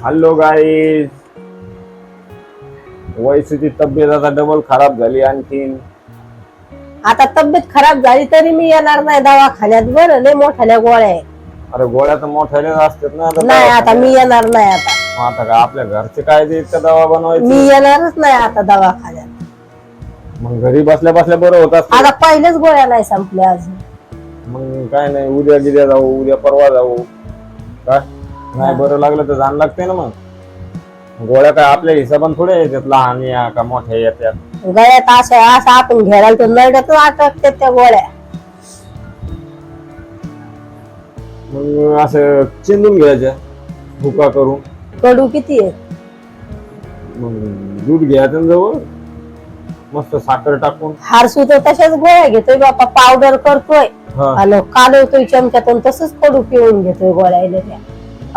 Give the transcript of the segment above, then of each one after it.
Hello guys वयसूची तब्येत आता double खराब झाली आणखीन. आता तब्येत खराब झाली तरी मी येणार नाही दवाखान्यात. बरं लय मोठ्याल्या गोळ्या आहे अरे गोळ्या तर मोठ्याने असतात ना आता नाही आता. मी येणार नाही आता. मग आता का आपल्या घरचे काय ते इतका दवा मी बनवायची येणारच नाही आता दवाखान्यात. मग घरी बसल्या बसल्या बरं होत असतं. आता पहिलेच गोळ्या नाही संपल्या अजून. मग काय नाही उद्या गिद्या जाऊ उद्या परवा जाऊ. काय? नाही बरं लागलं तर जाण लागते ना मग. गोळ्या काय आपल्या हिशोबान थोडे येतात लहान या का मोठ्या येतात. गळ्यात असं असं आपण घ्यायला तर नरड्यातच अटकते त्या गोळ्या. मग असं चिंदून घ्यायच्या भुका करून. कडू किती आहे? मग दूध घ्यायचं ना जवळ. मस्त साखर टाकून. हारसू तर तशाच गोळ्या घेतोय बापा पावडर करतोय. हा. आणि कालवतोय चमच्यातून तसंच कडू पिऊन घेतोय गोळ्या त्या.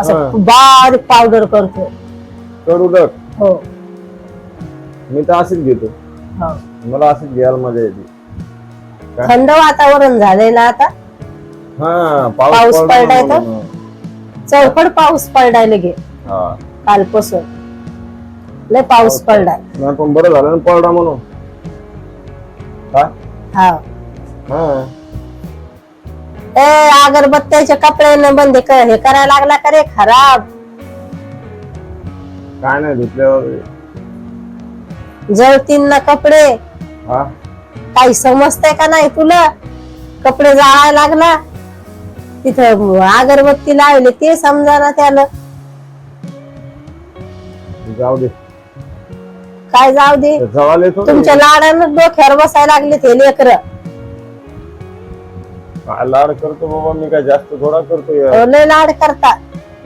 असं बारीक पावडर करतोय कडू हो. मी तर अशीच घेतो. हो. मला अशीच घ्यायला मजा येते. काय? थंड वातावरण झालंय ना आता? हा पाऊस पडला पडलाय तर? म्हणून. चौकड पाऊस पडलाय गे. हा. कालपासून. लय पाऊस पडलाय. नाही पण बरं झालं ना पडला म्हणून. काय हा. हा. ए अगरबत्त्याच्या कपड्याने बंद कर हे करायला लागला का रे? खराब. काय नाही धुतल्यावर जळतीन ना कपडे. हा? काही समजतंय का नाही तुला? कपडे जाळायला लागला. तिथं अगरबत्ती लावली ते समजा ना त्याला जाऊ दे. काय जाऊ दे? येतो तुमच्या लाडानं डोक्यावर बसायला लागले ते लेकर. लाड करतो बाबा मी काय जास्त थोडा करतो यार. लय लाड करता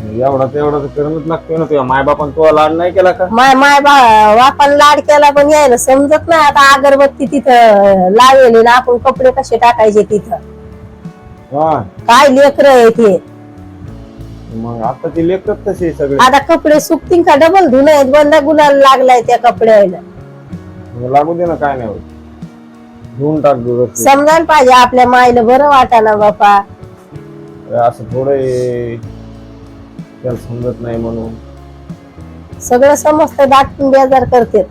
एवढा तर एवढा तर करणंच लागतोय ना तुझ्या माय बापान तो लाड नाही केला का? माय माय बा बापान लाड केला पण यायला समजत नाही. आता अगरबत्ती तिथं लावेली ना आपण कपडे कसे टाकायचे तिथं? हा. काय लेकर आहे ते? मग आता ती लेखत तशी सगळे? आता कपडे सुकतील का? डबल धुणे आहेत बंद गुलाल लागलाय त्या कपड्याला मग लागू दे ना काय नाही होत. धुवून टाक समजायला पाहिजे आपल्या माईला बरं वाटाना बापा. असं थोडं त्याला समजत नाही म्हणून. सगळं समजतं दाटून बेजार करते.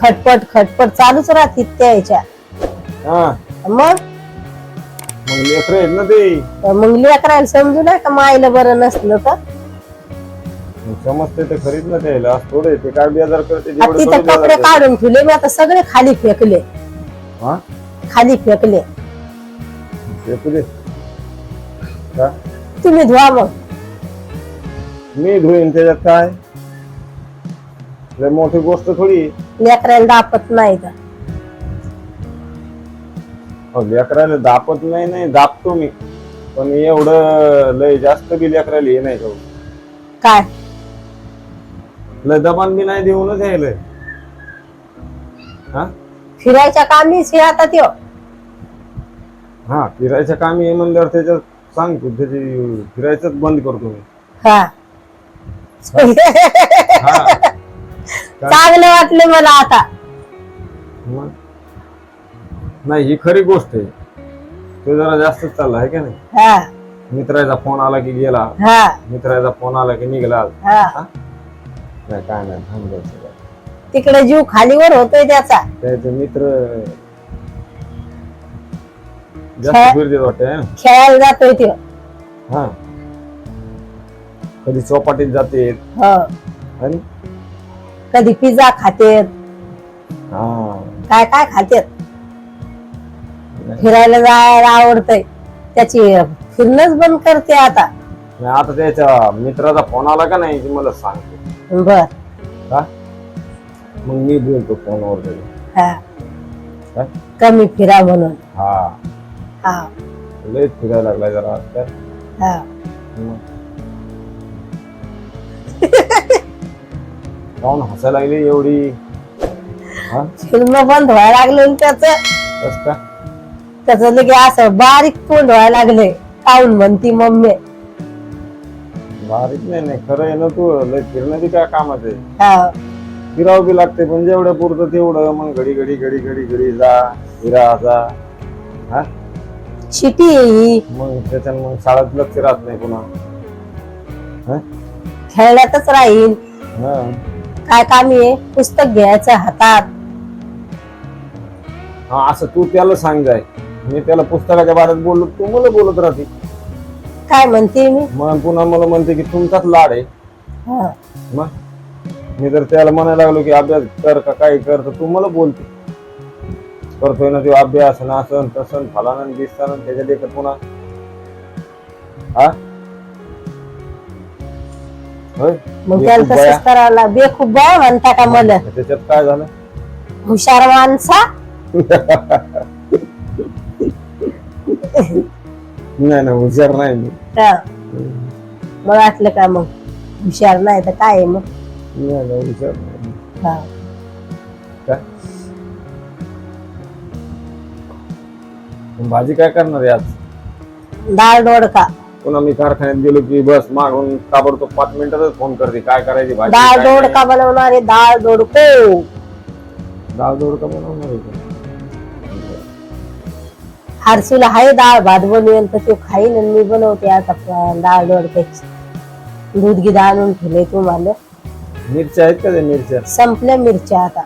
खटपट खटपट चालूच राहते त्या ह्याच्या हा. मग? मग लेकर आहेत ना ते. मग लेकरायला समजू नाही का माईला बरं नसलं तर? समजते ते खरीच ना त्याला थोडे ते काय बेजार करते आता तिथं थोडे बेजार कपडे करते. काढून ठेवले मी आता सगळे खाली फेकले. हा? खाली फेकले. फेकू दे का? तुम्ही धुवा मग. मी धुईन त्याच्यात काय? लय मोठी गोष्ट थोडी लेकरायला दापत नाही तर हो, लेकराला दापत नाही नाही दापतो मी. पण एवढं लय जास्त बी लेकराला हे नाही करू काय? लय दबान बी नाही देऊनच यायलंय हा? फिरायच्या कामीच हे आता त्यो. हा फिरायच्या कामी आहे म्हणल्यावर त्याच्यात सांगतो त्याची फिरायचंच बंद करतो मी. हा. हा. चांगलं वाटलं मला आता. मग? नाही ही खरी गोष्ट आहे. तो जरा जास्तच चालला आहे का नाही? हा. मित्राचा फोन आला की गेला. हा. मित्राचा फोन आला की निघाला. हा? नाही काय नाही सगळं. तिकडे जीव खालीवर होतोय त्याचा. त्याचे मित्र काय? जास्त फिरते वाटते है? ना? खेळायला जातोय त्यो हा. कधी चौपाटीत जाते हो. आणि? कधी पिझ्झा खातेत. हा. काय काय खातेत? फिरायला जायला आवडतंय. त्याची फिरणंच बंद करते आता. नाही, आता त्याच्या मित्राचा फोन आला का नाही की मला सांगतो. बर. का मग मी बोलतो फोनवर हा. काय? कमी फिरा म्हणून. हा. हा. लयच फिरायला लागलाय जरा आजकाल. हा. मग. काहून हसायला लागली एवढी? हा? फिरणं बंद व्हायला लागलं त्याच. कस का त्याच लगे असं बारीक तोंड व्हायला लागले. काऊन म्हणती मम्मी? बारीक नाही नाही खरं आहे ना तू लय फिरणं बी काय कामाचं आहे. हा. फिरावं बी लागते पण जेवढ्या पुरतं तेवढं मग घडी घडी घडी घडी घडी जा फिरा जा. हा? शिटी आहे ही. मग त्याच्यानं मग शाळेत लक्ष राहत नाही पुन्हा? खेळण्यातच राहील. हं. काय कामी आहे? पुस्तक घ्यायचं हातात. हा असं तू त्याला सांग जाय. मी त्याला पुस्तकाच्या बारेत बोललो तू मला बोलत राहते. काय म्हणते मी? मग पुन्हा मला म्हणते की तुमचाच लाड आहे. हा. मग? मी जर त्याला म्हणायला लागलो की अभ्यास कर का काही कर तर तू मला बोलते. करतोय ना तो अभ्यास ना असं तसं फलाना दिसताना त्याच्या देखत पुन्हा. हा? होय? मग त्याला बेखूब बाया. तसंच करावं लाग बेखूब बाय म्हणता का मला? त्याच्यात काय झालं? हुशार माणसा? नाही ना हुशार नाही मी. मग वाटलं का मग हुशार नाही तर काय आहे मग नाही ना हुशार नाही हा. काय भाजी काय करणार आहे आज डाळ दोडका पुन्हा मी कारखान्यात गेलो की बस मागून ताबडतोब पाच मिनिटातच फोन करते काय करायची भाजी डाळ काय नाही. दोडका बनवणार आहे डाळ दोडको डाळ दोडका बनवणार आहे का? हारसूला हाय डाळ भात बनवेल तर ते खाईन आणि मी बनवते आता डाळ दोडक्याची दूध गिद आणून ठेवले तुम्हाला. मिरच्या आहेत का त्या मिरच्या? संपल्या मिरच्या आता.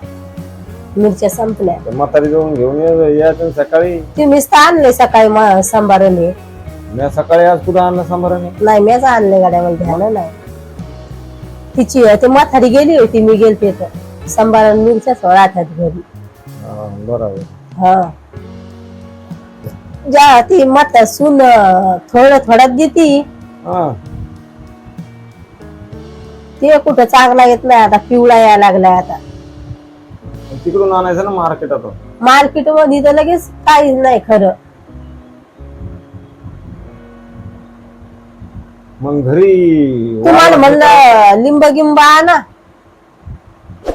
मिरच्या संपल्या. म्हातारी जाऊन घेऊन ये- यायचं ना सकाळी. तुम्हीच तर आणले सकाळी म- मी सकाळी आज कुठं आणलं सांबाराने नाही मीच आणले गाड्यामध्ये ध्यान नाही. तिची ते म्हातारी गेली होती मी गेलते तर. संभारण मिरच्या सोळा घरी हा, बरोबर. हा. ज्या ती म्हाता सून थोडं थोड्यात देती. हा. ते कुठं चांगला येत नाही आता पिवळा यायला लागलाय आता. तिकडून आणायचं ना मार्केटात मार्केटमध्ये तर लगेच काहीच नाही खरं. मग घरी तुम्हाला म्हणलं लिंब गिंब आणा.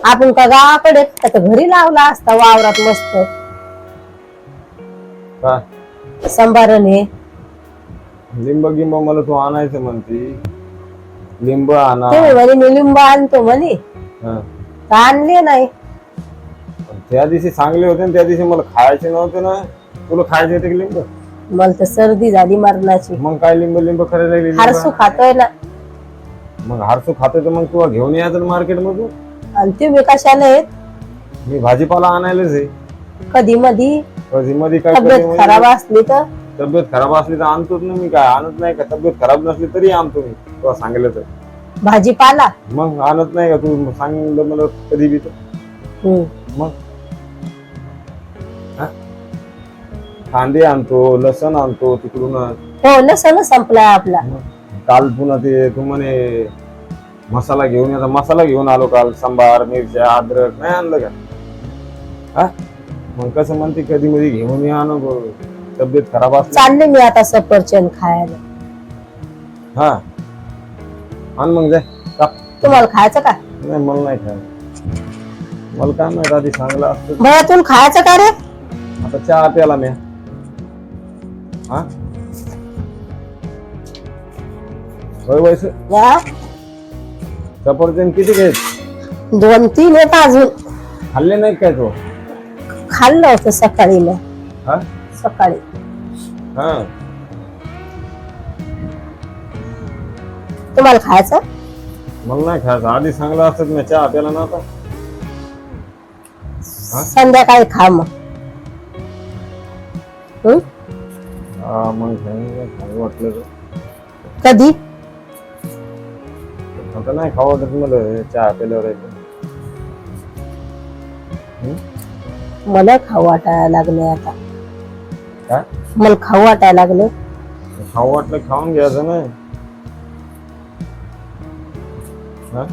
आपण का गावाकडे? घरी लावला असता वावरात मस्त. काय संभारण लिंब गिंब मला तू आणायचं म्हणते. लिंब आणा. तुम्ही म्हणे मी लिंब आणतो म्हणे. हा. तर आणले नाही. पण त्या दिवशी चांगले होते ना त्या दिवशी मला खायचे नव्हते ना. तुला खायचे होते की लिंब? मला तर सर्दी झाली मरणाची. मग काय लिंब लिंब करायला लागली लिंब? हारसू खातोय ना. मग हारसू खातोय तर मग तुला घेऊन यायचं मार्केट मधून. आणि तुम्ही कशाला येत? मी भाजीपाला आणायलाच आहे. कधी मधी? कधी मध्ये काय तब्येत कधी खराबमध्ये असली तर? तब्येत खराब असली तर आणतोच ना मी काय? आणत नाही का? तब्येत खराब नसली तरी आणतो मी. तुला सांगितलं तर. भाजीपाला? मग आणत नाही का तू? सांगितलं मला कधी बी तर. हम्म. मग? हा? कांदे आणतो लसण आणतो तिकडून. हो लसण संपलाय आपला. काल पुन्हा ते तू म्हणे मसाला घेऊन मसाला घेऊन आलो काल. सांबार मिरच्या अद्रक. नाही आणलं का? हा? मग कसं म्हणते कधी मध्ये घेऊन ये आणू गो. तब्येत खराब असली चालले मी आता सफरचंद खायला. हा. आण मग जाय काप. तुम्हाला खायचं का? नाही मला नाही खायचं. मला काय माहीत आधी चांगलं असतं. भयातून खायचं का रे? आता चहा प्याला मी हा? होय वैस या, सफरचंद किती घेत दोन तीन येत अजून. खाल्ले नाही काय तो? खाल्लं होतं सकाळी हा? सकाळी. हा. तुम्हाला खायचं? मला नाही खायचं. आधी चांगलं असतं मी चहा प्याला नव्हता संध्याकाळी खा मग. हं? हा मग खाईन, खाऊ वाटलं तर. कधी? आता नाही खाऊ वाटत मला हे चहा प्याल्यावर एकदम. मला खाऊ वाटायला लागले आता. काय मला खाऊ वाटायला लागले खाऊ वाटलं खाऊन घ्यायचं ना हा?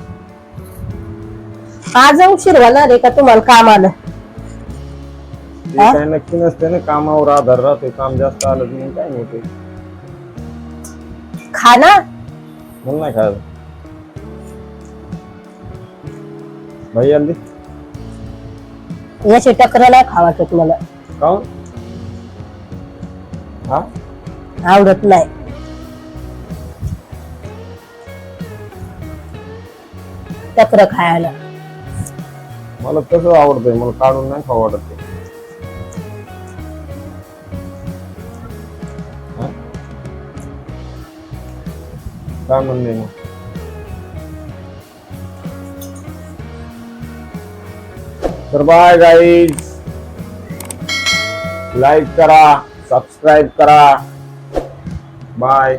आज उशीर होणार आहे का तुम्हाला कामाला? ते काय नक्की नसते ना कामावर आधार राहते काम जास्त आलं की मग काय नाही होते खा ना. मला नाही खायचं. भाई आली? या शिट्या खावा खावायच्यात मला काऊन? हा? आवडत नाही. टकर खायला. मला कसं आवडतंय मला काढून नाही खाऊ वाटत ते. काय म्हणणे मग? तर बाय गाईज लाईक करा सबस्क्राईब करा. बाय